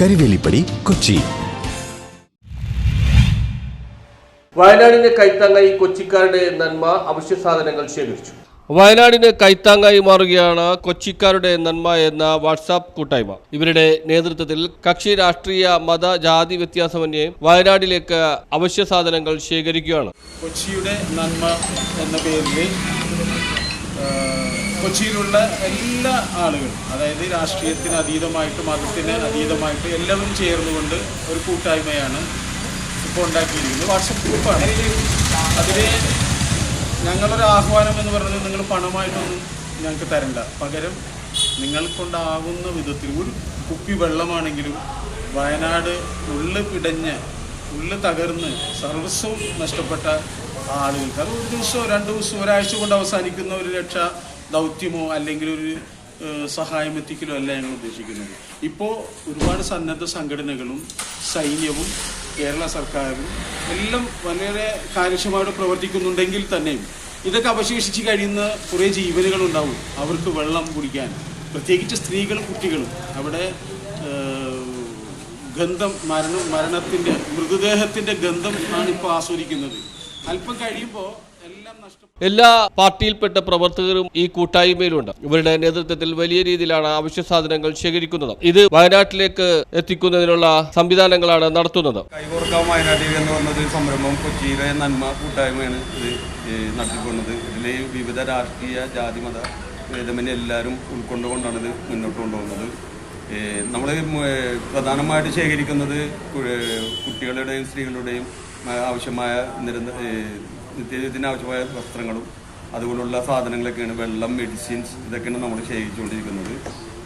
Karivelippady Kochi. വയനാടിന്റെ കൈത്താങ്ങായി കൊച്ചിക്കാരുടെ നന്മ അവശ്യ സാധനങ്ങൾ ശേഖരിച്ചു. വയനാടിന് കൈത്താങ്ങായി മാറുകയാണ് കൊച്ചിക്കാരുടെ നന്മ എന്ന വാട്സാപ്പ് കൂട്ടായ്മ. ഇവരുടെ നേതൃത്വത്തിൽ കക്ഷി രാഷ്ട്രീയ മത ജാതി വ്യത്യാസമന്യേ വയനാടിലേക്ക് അവശ്യ സാധനങ്ങൾ ശേഖരിക്കുകയാണ്. കൊച്ചിയുടെ നന്മ എന്ന പേരിൽ കൊച്ചിയിലുള്ള എല്ലാ ആളുകളും അതായത് രാഷ്ട്രീയത്തിന് അതീതമായിട്ട് മതത്തിന് അതീതമായിട്ട് എല്ലാവരും ചേർന്നുകൊണ്ട് ഒരു കൂട്ടായ്മയാണ് ഇപ്പോൾ ഉണ്ടാക്കിയിരിക്കുന്നത്. വാട്സപ്പ് ഗ്രൂപ്പാണ്. അതിന് ഞങ്ങളൊരു ആഹ്വാനം എന്ന് പറയുന്നത് നിങ്ങൾ പണമായിട്ടൊന്നും ഞങ്ങൾക്ക് തരണ്ട. പകരം നിങ്ങൾ കൊണ്ടാവുന്ന വിധത്തിൽ ഒരു കുപ്പി വെള്ളമാണെങ്കിലും വയനാട് ഉള്ളു പിടഞ്ഞ് ഉള്ളു തകർന്ന് സർവസ്വം നഷ്ടപ്പെട്ട ആളുകൾക്ക്. അത് ഒരു ദിവസമോ രണ്ട് ദിവസമോ ഒരാഴ്ച കൊണ്ട് അവസാനിക്കുന്ന ഒരു രക്ഷ ദൗത്യമോ അല്ലെങ്കിൽ ഒരു സഹായം എത്തിക്കലോ അല്ല ഞങ്ങൾ ഉദ്ദേശിക്കുന്നത്. ഇപ്പോൾ ഒരുപാട് സന്നദ്ധ സംഘടനകളും സൈന്യവും കേരള സർക്കാരും എല്ലാം വളരെ കാര്യക്ഷമമായിട്ട് പ്രവർത്തിക്കുന്നുണ്ടെങ്കിൽ തന്നെയും ഇതൊക്കെ അവശേഷിച്ച് കഴിയുന്ന കുറേ ജീവനുകളുണ്ടാവും. അവർക്ക് വെള്ളം കുടിക്കാൻ. പ്രത്യേകിച്ച് സ്ത്രീകളും കുട്ടികളും. അവിടെ ഗന്ധം മരണം മരണത്തിന്റെ മൃതദേഹത്തിന്റെ ഗന്ധം ആണ് ഇപ്പോൾ ആസ്വദിക്കുന്നത്. അല്പം കഴിയുമ്പോൾ എല്ലാം നഷ്ടപ്പെട്ടു എല്ലാ പാർട്ടിയിൽപ്പെട്ട പ്രവർത്തകരും ഈ കൂട്ടായ്മയിലുണ്ട്. ഇവരുടെ നേതൃത്വത്തിൽ വലിയ രീതിയിലാണ് അവശ്യ സാധനങ്ങൾ ശേഖരിക്കുന്നത്. ഇത് വയനാട്ടിലേക്ക് എത്തിക്കുന്നതിനുള്ള സംവിധാനങ്ങളാണ് നടത്തുന്നത്. കൈകോർക്കാം വയനാട്ടിൽ എന്ന് പറഞ്ഞത് സംരംഭം കൊച്ചിയിലെ നന്മ കൂട്ടായ്മയാണ് ഇത് നടത്തിക്കൊണ്ടത്. ഇതിലെ വിവിധ രാഷ്ട്രീയ ജാതി മത ഭേദമന്യേ എല്ലാവരും ഉൾക്കൊണ്ടുകൊണ്ടാണ് ഇത് മുന്നോട്ട് കൊണ്ടുപോകുന്നത്. നമ്മൾ പ്രധാനമായിട്ട് ശേഖരിക്കുന്നത് കുട്ടികളുടെയും സ്ത്രീകളുടെയും ആവശ്യമായ നിരന്ത നിത്യജീവിതത്തിന് ആവശ്യമായ വസ്ത്രങ്ങളും അതുകൊണ്ടുള്ള സാധനങ്ങളൊക്കെയാണ് വെള്ളം മെഡിസിൻസ് ഇതൊക്കെയാണ് നമ്മൾ ശേഖരിച്ചുകൊണ്ടിരിക്കുന്നത്.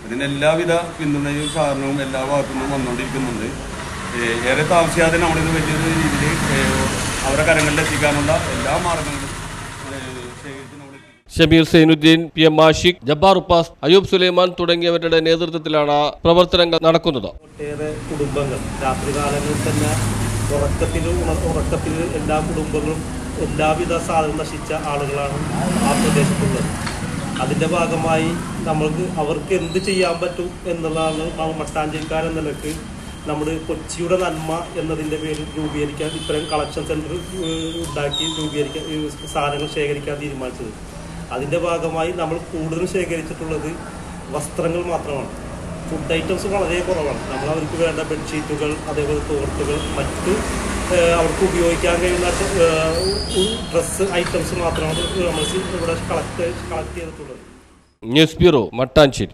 അതിന് എല്ലാവിധ പിന്തുണയും സഹകരണവും എല്ലാ ഭാഗത്തു നിന്നും വന്നുകൊണ്ടിരിക്കുന്നുണ്ട് ഏറെ താമസിയാതെ നമ്മളിത് വലിയൊരു രീതിയിൽ അവരുടെ കരങ്ങളിൽ എത്തിക്കാനുള്ള എല്ലാ മാർഗങ്ങളും ഷമീർ സൈനുദ്ദീൻ പി എം ആഷിഖ് ജബ്ബാർ ഉപ്പാസ് അയൂബ് സുലൈമാൻ തുടങ്ങിയവരുടെ നേതൃത്വത്തിലാണ് പ്രവർത്തനങ്ങൾ നടക്കുന്നത്. ഒട്ടേറെ കുടുംബങ്ങൾ രാത്രികാലങ്ങളിൽ തന്നെ ഉറക്കത്തിൽ ഉറക്കത്തിൽ എല്ലാ കുടുംബങ്ങളും എല്ലാവിധ സാധനം നശിച്ച ആളുകളാണ് ആ പ്രദേശത്തുള്ളത്. അതിന്റെ ഭാഗമായി നമ്മൾക്ക് അവർക്ക് എന്ത് ചെയ്യാൻ പറ്റും എന്നുള്ളതാണ് ആ മട്ടാഞ്ചേരിക്കാരെന്ന നിലയ്ക്ക് നമ്മൾ കൊച്ചിയുടെ നന്മ എന്നതിന്റെ പേരിൽ രൂപീകരിക്കാൻ ഇത്തരം കളക്ഷൻ സെന്റർ ഉണ്ടാക്കി രൂപീകരിക്കാൻ സാധനങ്ങൾ ശേഖരിക്കാൻ തീരുമാനിച്ചത്. അതിന്റെ ഭാഗമായി നമ്മൾ കൂടുതലും ശേഖരിച്ചിട്ടുള്ളത് വസ്ത്രങ്ങൾ മാത്രമാണ്. ഫുഡ് ഐറ്റംസ് വളരെ കുറവാണ്. നമ്മൾ അവർക്ക് വേണ്ട ബെഡ്ഷീറ്റുകൾ അതേപോലെ തോർത്തുകൾ മറ്റ് അവർക്ക് ഉപയോഗിക്കാൻ കഴിയുന്ന ഡ്രസ്സ് ഐറ്റംസ് മാത്രമാണ് നമ്മൾ ഇവിടെ കളക്ട് കളക്ട് ചെയ്തിട്ടുള്ളത്. News bureau Mattancherry.